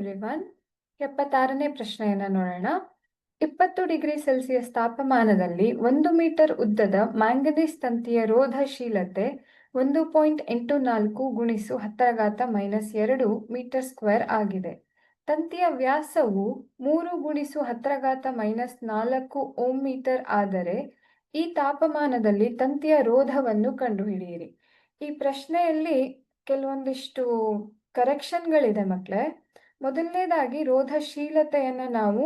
Everyone ಎಪ್ಪತ್ತಾರನೇ ಪ್ರಶ್ನೆಯನ್ನ ನೋಡೋಣ. ಇಪ್ಪತ್ತು ಡಿಗ್ರಿ ಸೆಲ್ಸಿಯಸ್ ತಾಪಮಾನದಲ್ಲಿ ಒಂದು ಮೀಟರ್ ಉದ್ದದ ಮ್ಯಾಂಗನೀಸ್ ತಂತಿಯ ರೋಧಶೀಲತೆ ಒಂದು ಪಾಯಿಂಟ್ ಎಂಟು ನಾಲ್ಕು ಗುಣಿಸು ಹತ್ತರಘಾತ ಮೈನಸ್ ಎರಡು ಮೀಟರ್ ಸ್ಕ್ವೇರ್ ಆಗಿದೆ. ತಂತಿಯ ವ್ಯಾಸವು ಮೂರು ಗುಣಿಸು ಹತ್ತರಘಾತ ಮೈನಸ್ ನಾಲ್ಕು ಓಮ್ ಮೀಟರ್ ಆದರೆ ಈ ತಾಪಮಾನದಲ್ಲಿ ತಂತಿಯ ರೋಧವನ್ನು ಕಂಡುಹಿಡಿಯಿರಿ. ಈ ಪ್ರಶ್ನೆಯಲ್ಲಿ ಕೆಲವೊಂದಿಷ್ಟು ಕರೆಕ್ಷನ್ಗಳಿದೆ ಮಕ್ಕಳೇ ಮೊದಲನೇದಾಗಿ ರೋಧಶೀಲತೆಯನ್ನು ನಾವು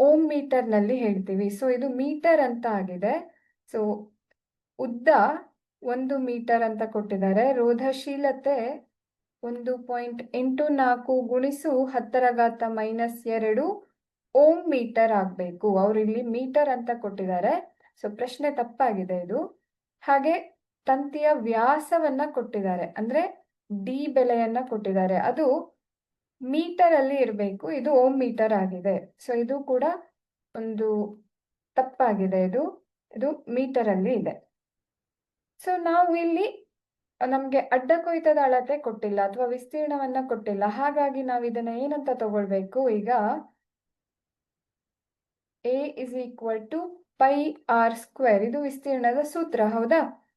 ಓಮ್ ಮೀಟರ್ನಲ್ಲಿ ಹೇಳ್ತೀವಿ. ಸೊ, ಇದು ಮೀಟರ್ ಅಂತ ಆಗಿದೆ. ಸೊ, ಉದ್ದ ಒಂದು ಮೀಟರ್ ಅಂತ ಕೊಟ್ಟಿದ್ದಾರೆ. ರೋಧಶೀಲತೆ ಒಂದು ಪಾಯಿಂಟ್ ಎಂಟು ನಾಲ್ಕು ಗುಣಿಸು ಹತ್ತರ ಘಾತ ಮೈನಸ್ ಎರಡು ಓಮ್ ಮೀಟರ್ ಆಗಬೇಕು. ಅವರು ಇಲ್ಲಿ ಮೀಟರ್ ಅಂತ ಕೊಟ್ಟಿದ್ದಾರೆ. ಸೊ, ಪ್ರಶ್ನೆ ತಪ್ಪಾಗಿದೆ ಇದು. ಹಾಗೆ ತಂತಿಯ ವ್ಯಾಸವನ್ನ ಕೊಟ್ಟಿದ್ದಾರೆ. ಅಂದ್ರೆ ಡಿ ಬೆಲೆಯನ್ನ ಕೊಟ್ಟಿದ್ದಾರೆ. ಅದು ಮೀಟರ್ ಅಲ್ಲಿ ಇರಬೇಕು. ಇದು ಓಮ್ ಮೀಟರ್ ಆಗಿದೆ. ಸೊ ಇದು ಕೂಡ ಒಂದು ತಪ್ಪಾಗಿದೆ. ಇದು ಇದು ಮೀಟರ್ ಅಲ್ಲಿ ಇದೆ. ಸೊ ನಾವು ಇಲ್ಲಿ ನಮ್ಗೆ ಅಡ್ಡ ಕೊಯ್ತದ ಅಳತೆ ಕೊಟ್ಟಿಲ್ಲ ಅಥವಾ ವಿಸ್ತೀರ್ಣವನ್ನ ಕೊಟ್ಟಿಲ್ಲ. ಹಾಗಾಗಿ ನಾವು ಇದನ್ನ ಏನಂತ ತಗೊಳ್ಬೇಕು? ಈಗ A is equal to pi R square ಇದು ವಿಸ್ತೀರ್ಣದ ಸೂತ್ರ, ಹೌದಾ?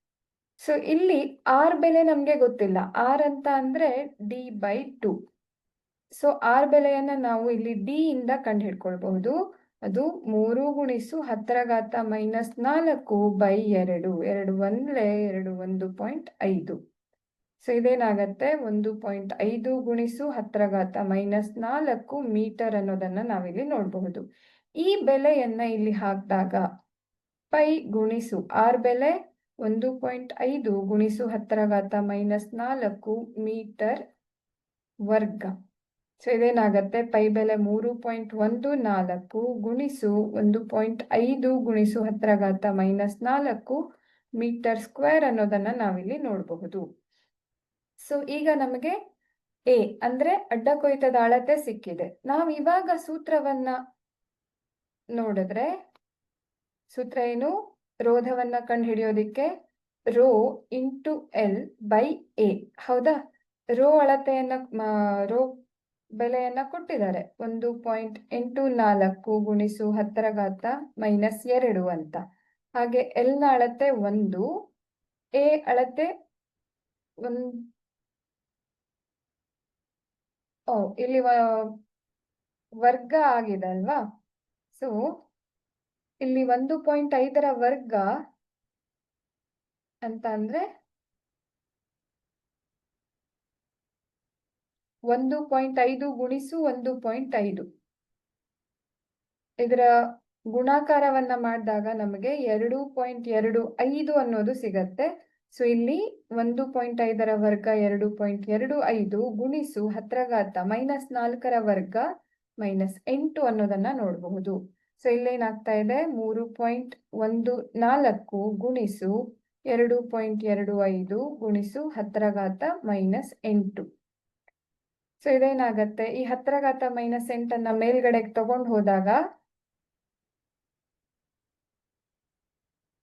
ಸೊ ಇಲ್ಲಿ ಆರ್ ಬೆಲೆ ನಮ್ಗೆ ಗೊತ್ತಿಲ್ಲ. ಆರ್ ಅಂತ ಅಂದ್ರೆ D by two so R ಬೆಲೆಯನ್ನ ನಾವು ಇಲ್ಲಿ ಡಿ ಇಂದ ಕಂಡು ಹಿಡ್ಕೊಳ್ಬಹುದು ಅದು ಮೂರು ಗುಣಿಸು ಹತ್ತರ ಘಾತ ಮೈನಸ್ ನಾಲ್ಕು ಬೈ ಎರಡು. ಎರಡು ಒಂದ್ಲೆ ಎರಡು ಒಂದು ಪಾಯಿಂಟ್ ಐದು. ಸೊ ಇದೇನಾಗತ್ತೆ? ಒಂದು ಪಾಯಿಂಟ್ ಐದು ಗುಣಿಸು ಹತ್ತರ ಘಾತ ಮೈನಸ್ ನಾಲ್ಕು ಮೀಟರ್ ಅನ್ನೋದನ್ನ ನಾವಿಲ್ಲಿ ನೋಡಬಹುದು. ಈ ಬೆಲೆಯನ್ನ ಇಲ್ಲಿ ಹಾಕಿದಾಗ ಪೈ ಗುಣಿಸು ಆರ್ ಬೆಲೆ ಒಂದು ಪಾಯಿಂಟ್ ಐದು ಗುಣಿಸು ಹತ್ತರ ಘಾತ ಮೈನಸ್ ನಾಲ್ಕು ಮೀಟರ್ ವರ್ಗ. ಸೊ ಇದೇನಾಗತ್ತೆ? ಪೈ ಬೆಲೆ ಮೂರು ಪಾಯಿಂಟ್ ಒಂದು ನಾಲ್ಕು ಗುಣಿಸು ಒಂದು ಪಾಯಿಂಟ್ ಐದು ಗುಣಿಸು ಹತ್ತರ ಘಾತ ಮೈನಸ್ ನಾಲ್ಕು ಮೀಟರ್ ಸ್ಕ್ವೇರ್ ಅನ್ನೋದನ್ನ ನಾವಿಲ್ಲಿ ನೋಡಬಹುದು. ಸೊ ಈಗ ನಮಗೆ ಎ ಅಂದ್ರೆ ಅಡ್ಡ ಕೊಯ್ತದ ಅಳತೆ ಸಿಕ್ಕಿದೆ. ನಾವು ಇವಾಗ ಸೂತ್ರವನ್ನ ನೋಡಿದ್ರೆ ಸೂತ್ರ ಏನು? ರೋಧವನ್ನ ಕಂಡು ಹಿಡಿಯೋದಿಕ್ಕೆ rho into L by A. ಹೌದಾ? ರೋ ಅಳತೆಯನ್ನ ರೋ ಬೆಲೆಯನ್ನ ಕೊಟ್ಟಿದ್ದಾರೆ. ಒಂದು ಪಾಯಿಂಟ್ ಎಂಟು ನಾಲ್ಕು ಗುಣಿಸು ಹತ್ತರ ಘಾತ ಮೈನಸ್ ಎರಡು ಅಂತ. ಹಾಗೆ ಎಲ್ನ ಅಳತೆ ಒಂದು ಎ ಅಳತೆ ಒಂದ್ ಓ, ಇಲ್ಲಿ ವರ್ಗ ಆಗಿದೆ ಅಲ್ವಾ? ಸೊ ಇಲ್ಲಿ ಒಂದು ಪಾಯಿಂಟ್ ಐದರ ವರ್ಗ ಅಂತ ಅಂದ್ರೆ ಒಂದು ಪಾಯಿಂಟ್ ಐದು ಗುಣಿಸು ಒಂದು ಪಾಯಿಂಟ್ ಐದು. ಇದರ ಗುಣಾಕಾರವನ್ನ ಮಾಡಿದಾಗ ನಮಗೆ ಎರಡು ಪಾಯಿಂಟ್ ಎರಡು ಐದು ಅನ್ನೋದು ಸಿಗತ್ತೆ. ಸೊ ಇಲ್ಲಿ ಒಂದು ಪಾಯಿಂಟ್ ಐದರ ವರ್ಗ ಎರಡು ಪಾಯಿಂಟ್ ಎರಡು ಐದು ಗುಣಿಸು ಹತ್ರಘಾತ ಮೈನಸ್ ನಾಲ್ಕರ ವರ್ಗ ಮೈನಸ್ ಎಂಟು ಅನ್ನೋದನ್ನ ನೋಡಬಹುದು. ಸೊ ಇಲ್ಲೇನಾಗ್ತಾ ಇದೆ? ಮೂರು ಪಾಯಿಂಟ್ ಒಂದು ನಾಲ್ಕು ಗುಣಿಸು ಎರಡು ಪಾಯಿಂಟ್ ಎರಡು ಐದು ಗುಣಿಸು ಹತ್ತರ ಘಾತ ಮೈನಸ್ ಎಂಟು. ಸೊ ಇದೇನಾಗತ್ತೆ? ಈ ಹತ್ತರ ಘಾತ ಮೈನಸ್ ಎಂಟನ್ನ ಮೇಲ್ಗಡೆಗೆ ತಗೊಂಡು ಹೋದಾಗ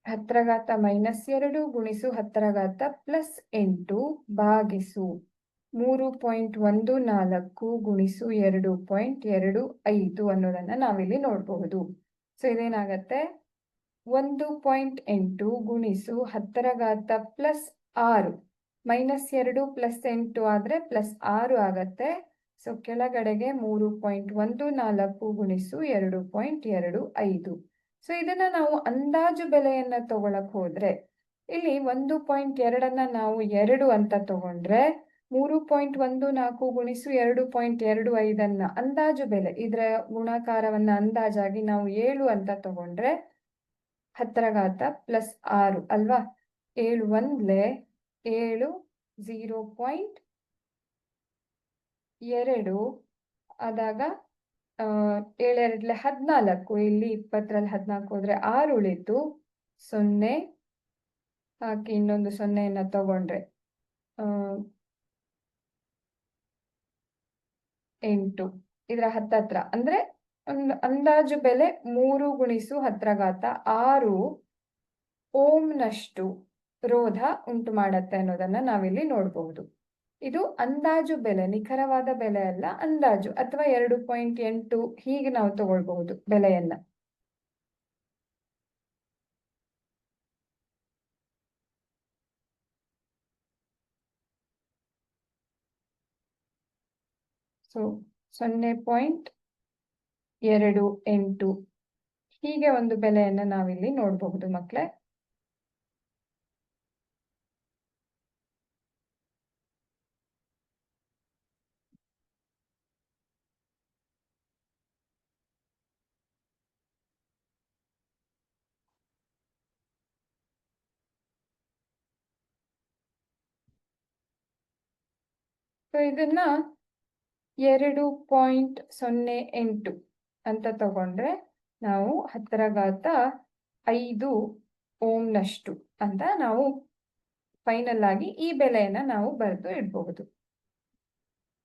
ಹತ್ತರ ಘಾತ ಮೈನಸ್ ಎರಡು ಗುಣಿಸು ಹತ್ತರ ಘಾತ ಪ್ಲಸ್ ಎಂಟು ಭಾಗಿಸು ಮೂರು ಪಾಯಿಂಟ್ ಒಂದು ನಾಲ್ಕು ಗುಣಿಸು ಎರಡು ಪಾಯಿಂಟ್ ಎರಡು ಐದು ಅನ್ನೋದನ್ನ ನಾವಿಲ್ಲಿ ನೋಡಬಹುದು. ಸೊ ಇದೇನಾಗತ್ತೆ? ಒಂದು ಪಾಯಿಂಟ್ ಎಂಟು ಗುಣಿಸು ಹತ್ತರ ಘಾತ ಪ್ಲಸ್ ಆರು ಮೈನಸ್ ಎರಡು ಪ್ಲಸ್ ಎಂಟು ಆದರೆ ಪ್ಲಸ್ ಆರು ಆಗತ್ತೆ. ಸೊ ಕೆಳಗಡೆಗೆ ಮೂರು ಪಾಯಿಂಟ್ ಒಂದು ನಾಲ್ಕು ಗುಣಿಸು ಎರಡು ಪಾಯಿಂಟ್ ಎರಡು ಐದು. ಸೊ ಇದನ್ನ ನಾವು ಅಂದಾಜು ಬೆಲೆಯನ್ನು ತಗೊಳಕ್ ಹೋದರೆ, ಇಲ್ಲಿ ಒಂದು ಪಾಯಿಂಟ್ ಎರಡನ್ನು ನಾವು ಎರಡು ಅಂತ ತಗೊಂಡ್ರೆ, ಮೂರು ಪಾಯಿಂಟ್ ಒಂದು ನಾಲ್ಕು ಗುಣಿಸು ಎರಡು ಪಾಯಿಂಟ್ ಎರಡು ಐದನ್ನು ಅಂದಾಜು ಬೆಲೆ, ಇದರ ಗುಣಾಕಾರವನ್ನು ಅಂದಾಜಾಗಿ ನಾವು ಏಳು ಅಂತ ತಗೊಂಡ್ರೆ ಹತ್ತರ ಘಾತ ಪ್ಲಸ್ ಆರು ಅಲ್ವಾ? ಏಳು ಒಂದ್ಲೆ ಏಳು ಝೀರೋ ಪಾಯಿಂಟ್ ಎರಡು ಆದಾಗ ಏಳೆರಡ್ಲೆ ಹದಿನಾಲ್ಕು, ಇಲ್ಲಿ ಇಪ್ಪತ್ತರಲ್ಲಿ ಹದಿನಾಲ್ಕು ಹೋದ್ರೆ ಆರು ಉಳಿತು, ಸೊನ್ನೆ, ಹಾಕಿ ಇನ್ನೊಂದು ಸೊನ್ನೆಯನ್ನ ತಗೊಂಡ್ರೆ ಎಂಟು, ಇದರ ಹತ್ತತ್ರ, ಅಂದ್ರೆ ಒಂದು ಅಂದಾಜು ಬೆಲೆ ಮೂರು ಗುಣಿಸು ಹತ್ರಘಾತ ಆರು ಓಂನಷ್ಟು ರೋಧ ಉಂಟು ಮಾಡತ್ತೆ ಅನ್ನೋದನ್ನ ನಾವಿಲ್ಲಿ ನೋಡಬಹುದು ಇದು ಅಂದಾಜು ಬೆಲೆ, ನಿಖರವಾದ ಬೆಲೆ ಅಲ್ಲ, ಅಂದಾಜು ಅಥವಾ ಎರಡು ಪಾಯಿಂಟ್ ಎಂಟು ಹೀಗೆ ನಾವು ತಗೊಳ್ಬಹುದು ಬೆಲೆಯನ್ನ. ಸೊ ಸೊನ್ನೆ ಪಾಯಿಂಟ್ ಎರಡು ಎಂಟು ಹೀಗೆ ಒಂದು ಬೆಲೆಯನ್ನ ನಾವಿಲ್ಲಿ ನೋಡಬಹುದು ಮಕ್ಕಳೇ ಸೊ ಇದನ್ನ ಎರಡು ಪಾಯಿಂಟ್ ಸೊನ್ನೆ ಎಂಟು ಅಂತ ತಗೊಂಡ್ರೆ ನಾವು ಹತ್ತರ ಘಾತ ಐದು ಓಮ್ನಷ್ಟು ಅಂತ ನಾವು ಫೈನಲ್ ಆಗಿ ಈ ಬೆಲೆಯನ್ನ ನಾವು ಬರೆದು ಇಡಬಹುದು.